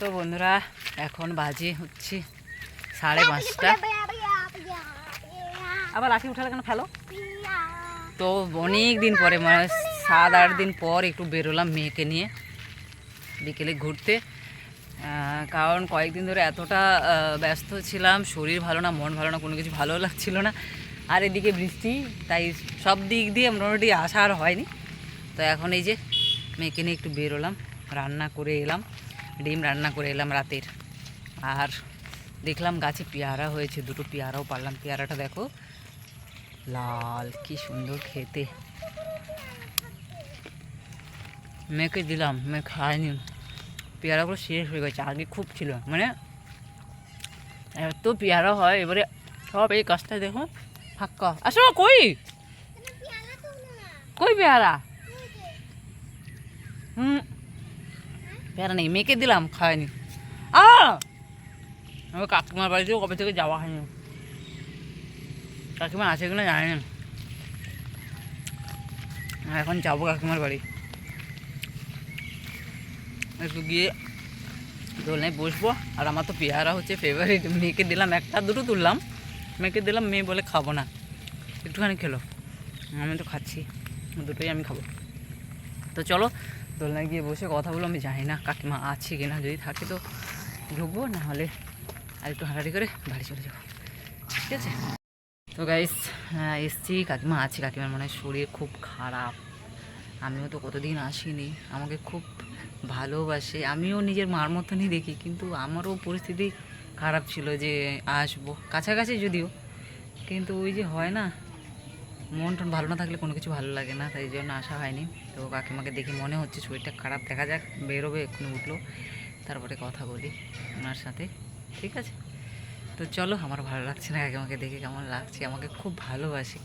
তো বন্ধুরা এখন বাজে হচ্ছে সাড়ে পাঁচটা। আবার লাঠি উঠালে কেন ফেলো? তো অনেক দিন পরে মানে সাত আট দিন পর একটু বেরোলাম মেয়েকে নিয়ে বিকেলে ঘুরতে। কারণ কয়েকদিন ধরে এতটা ব্যস্ত ছিলাম শরীর ভালো না মন ভালো না কোনো কিছু ভালো লাগছিল না। আর এদিকে বৃষ্টি তাই সব দিক দিয়ে মোটামুটি আসা আর হয়নি। তো এখন এই যে মেয়েকে নিয়ে একটু বেরোলাম রান্না করে এলাম। ডিম রান্না করে এলাম রাতের। আর দেখলাম গাছে পেয়ারা হয়েছে দুটো পেয়ারাও পারলাম। পেয়ারাটা দেখো লাল কি সুন্দর খেতে। মেয়েকে দিলাম মেয়ে খায়নি। পেয়ারাগুলো শেষ হয়ে গেছে আগে খুব ছিল মানে এত পেয়ারা হয় এবারে সব এই গাছটা দেখো ফাঁকা। আসো কই? কই পেয়ারা? হুম পেয়ারা নেই, মেয়েকে দিলাম খায়নি আমার কাকিমার বাড়িতেও কবে থেকে যাওয়া হয়নি? কাকিমা আছে কিনা জানি না। এখন যাব কাকিমার বাড়ি। একটু গিয়ে দোলনায় বসবো। আর আমার তো পেয়ারা হচ্ছে ফেভারিট মেয়েকে দিলাম, একটা দুটো তুললাম। মেয়েকে দিলাম, মেয়ে বলে খাব না। একটুখানি খেলো। আমি তো খাচ্ছি, দুটোই আমি খাব। তো চলো দোলনায় গিয়ে বসে কথা বলো আমি জানি না কাকিমা আছে কিনা, যদি থাকে তো ঢুকবো, না হলে আর একটু হাঁটাহাঁটি করে বাড়ি চলে যাব। ঠিক আছে? তো গাইস এসছি, কাকিমা আছে, কাকিমার মনে হয় শরীর খুব খারাপ। আমিও তো কতদিন আসিনি, আমাকে খুব ভালোবাসে। আমিও নিজের মার মতনই দেখি, কিন্তু আমারও পরিস্থিতি খারাপ ছিল যে আসব। কাছাকাছি যদিও, কিন্তু ওই যে হয় না মন টন ভালো না থাকলে কোনো কিছু ভালো লাগে না, তাই জন্য আসা হয়নি। তো কাকিমাকে দেখি মনে হচ্ছে শরীরটা খারাপ, দেখা যাক, বেরোবে এক্ষুনি উঠল। তারপরে কথা বলি ওনার সাথে, ঠিক আছে? তো চলো আমার ভালো লাগছে না কাকিমাকে দেখে, কেমন লাগছে, আমাকে খুব ভালোবাসে।